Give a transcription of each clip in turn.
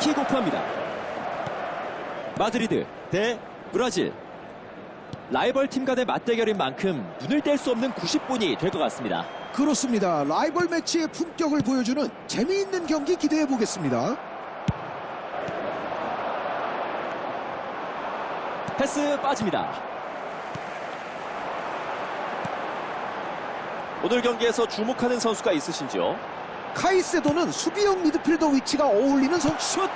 킥오프합니다. 마드리드 대 브라질. 라이벌 팀 간의 맞대결인 만큼 눈을 뗄 수 없는 90분이 될 것 같습니다. 그렇습니다. 라이벌 매치의 품격을 보여주는 재미있는 경기 기대해 보겠습니다. 패스 빠집니다. 오늘 경기에서 주목하는 선수가 있으신지요? 카이세도는 수비형 미드필더 위치가 어울리는 선수. 슛!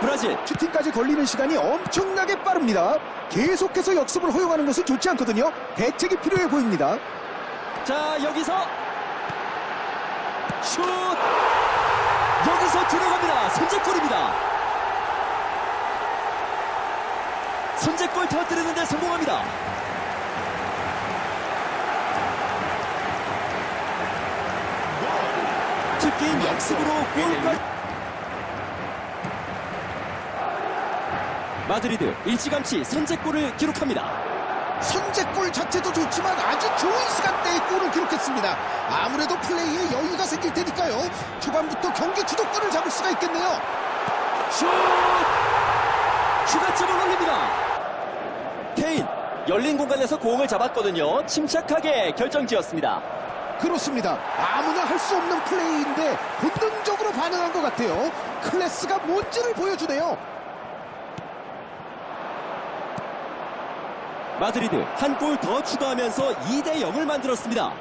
브라질 슈팅까지 걸리는 시간이 엄청나게 빠릅니다. 계속해서 역습을 허용하는 것은 좋지 않거든요. 대책이 필요해 보입니다. 자 여기서 슛 여기서 들어갑니다 선제골입니다 선제골 터뜨리는데 성공합니다 특기인 역습으로 골까지 마드리드 일찌감치 선제골을 기록합니다 선제골 자체도 좋지만 아주 좋은 시간대에 골을 기록했습니다. 아무래도 플레이에 여유가 생길 테니까요. 초반부터 경기 주도권을 잡을 수가 있겠네요. 슛! 추가점을 올립니다. 케인 열린 공간에서 공을 잡았거든요. 침착하게 결정지었습니다. 그렇습니다. 아무나 할 수 없는 플레이인데 본능적으로 반응한 것 같아요. 클래스가 뭔지를 보여주네요. 마드리드 한 골 더 추가하면서 2대 0을 만들었습니다.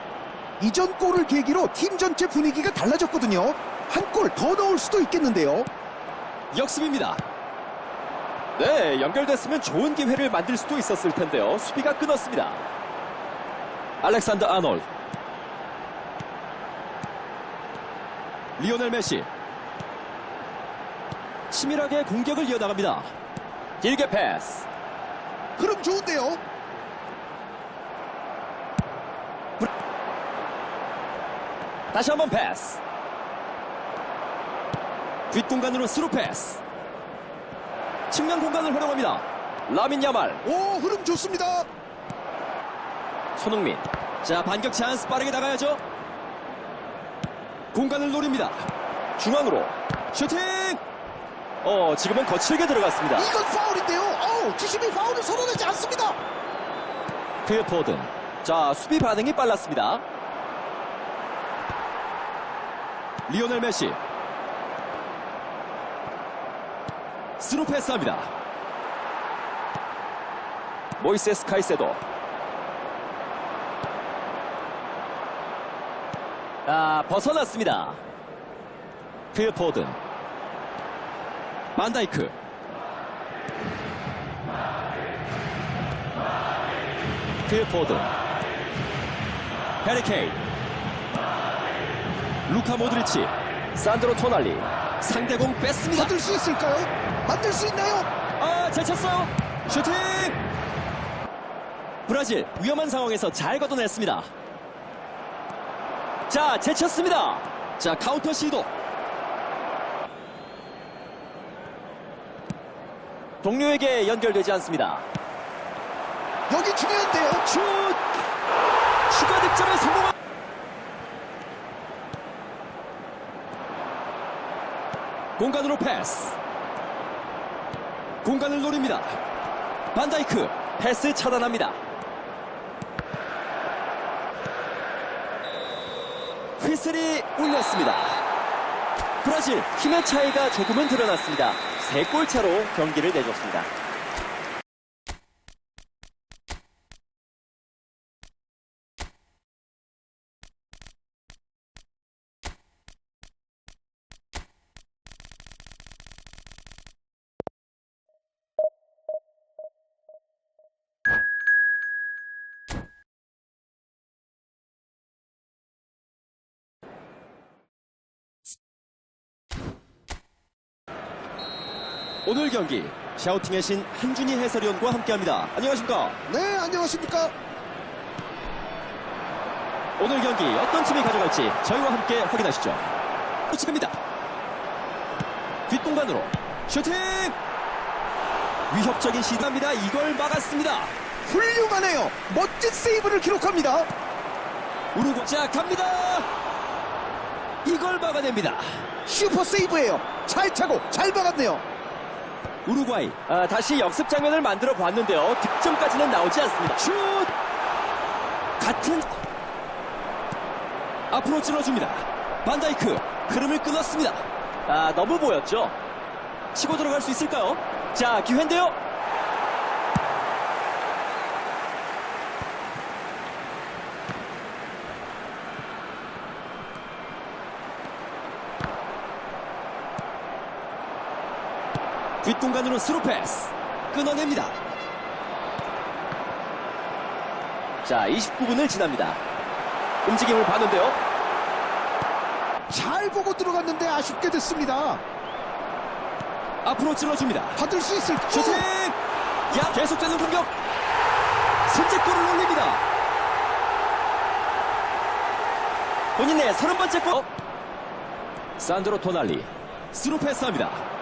이전 골을 계기로 팀 전체 분위기가 달라졌거든요. 한 골 더 넣을 수도 있겠는데요. 역습입니다. 네, 연결됐으면 좋은 기회를 만들 수도 있었을 텐데요. 수비가 끊었습니다. 알렉산더 아놀드. 리오넬 메시. 치밀하게 공격을 이어나갑니다. 길게 패스. 흐름 좋은데요. 다시 한번 패스. 뒷공간으로 스루 패스. 측면 공간을 활용합니다. 라민 야말, 오 흐름 좋습니다. 손흥민. 자, 반격 찬스 빠르게 나가야죠. 공간을 노립니다. 중앙으로 슈팅! 어, 지금은 거칠게 들어갔습니다. 이건 파울인데요. 어우 주심이 파울을 선언하지 않습니다. 그의 포든. 자, 수비 반응이 빨랐습니다. 리오넬 메시. 스루 패스합니다. 모이세스 카이세도. 아, 벗어났습니다. 그의 포든. 만다이크. 그의 포든. 해리케인 루카 모드리치 산드로 토날리 상대공 뺐습니다 만들 수 있을까요? 만들 수 있나요? 아잘 찼어요 슈팅 브라질 위험한 상황에서 잘 걷어냈습니다 자 제쳤습니다. 자 카운터 시도. 동료에게 연결되지 않습니다. 여기 중요한데요. 슛! 추가 득점에 성공한 공간으로 패스. 공간을 노립니다. 반다이크 패스 차단합니다 휘슬이 울렸습니다. 브라질 힘의 차이가 조금은 드러났습니다. 세 골 차로 경기를 내줬습니다 오늘 경기 샤우팅의 신 한준희 해설위원과 함께합니다. 안녕하십니까? 네 안녕하십니까? 오늘 경기 어떤 팀이 가져갈지 저희와 함께 확인하시죠. 지금입니다. 뒷공간으로 슈팅! 위협적인 시도입니다. 이걸 막았습니다. 훌륭하네요. 멋진 세이브를 기록합니다. 우루과 자 갑니다. 이걸 막아냅니다. 슈퍼 세이브예요. 잘 차고 잘 막았네요. 우루과이 아, 다시 역습 장면을 만들어 봤는데요. 득점까지는 나오지 않습니다. 슛! 같은 앞으로 찔러줍니다. 반다이크 흐름을 끊었습니다. 아 너무 보였죠? 치고 들어갈 수 있을까요? 자 기회인데요. 뒷공간으로 스루 패스 끊어냅니다. 자 29분을 지납니다. 움직임을 봤는데요. 잘 보고 들어갔는데 아쉽게 됐습니다. 앞으로 찔러줍니다. 받을 수 있을 슈팅! 야 계속되는 공격. 선제골을 올립니다. 본인의 30번째 골. 어? 산드로 토날리 스루 패스합니다.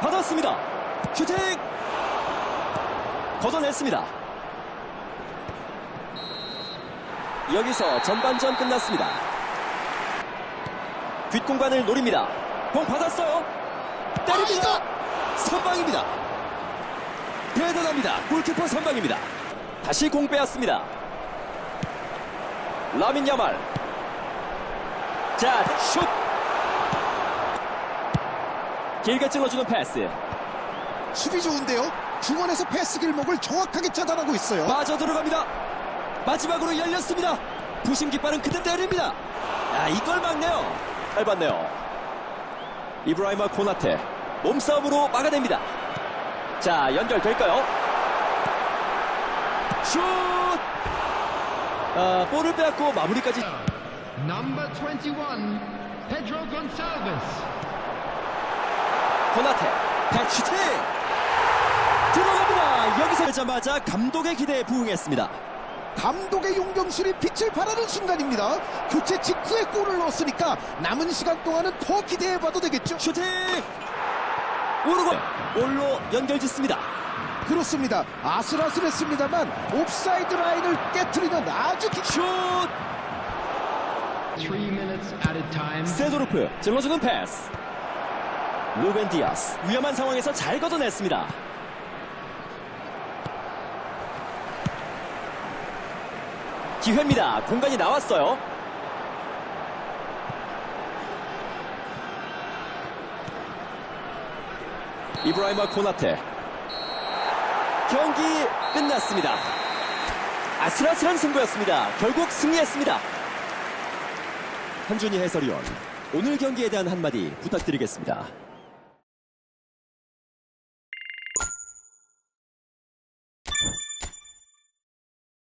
받았습니다. 슈팅! 걷어냈습니다. 여기서 전반전 끝났습니다. 뒷공간을 노립니다. 공 받았어요. 때립니다. 선방입니다. 대단합니다. 골키퍼 선방입니다. 다시 공 빼앗습니다. 라민 야말. 자, 슛. 길게 찔러주는 패스. 수비 좋은데요. 중원에서 패스 길목을 정확하게 차단하고 있어요. 빠져 들어갑니다. 마지막으로 열렸습니다. 부심 깃발은 그때 때립니다. 아, 이걸 막네요. 잘 봤네요. 이브라이마 코나테 몸싸움으로 막아냅니다. 자, 연결될까요? 슛! 아, 볼을 빼앗고 마무리까지 Number 21, Pedro Gonçalves. 코나테 백슈팅! 들어갑니다. 여기서 자마자 감독의 기대에 부응했습니다. 감독의 용병술이 빛을 발하는 순간입니다. 교체 직후에 골을 넣었으니까 남은 시간 동안은 더 기대해봐도 되겠죠. 슈팅! 우루과이 볼로 연결짓습니다. 그렇습니다. 아슬아슬했습니다만 옵사이드 라인을 깨트리는 아주 기... 슛! 세도르프 찔러주는 패스. 루벤 디아스 위험한 상황에서 잘 걷어냈습니다. 기회입니다. 공간이 나왔어요. 이브라이마 코나테 경기 끝났습니다. 아슬아슬한 승부였습니다. 결국 승리했습니다. 한준희 해설위원 오늘 경기에 대한 한마디 부탁드리겠습니다.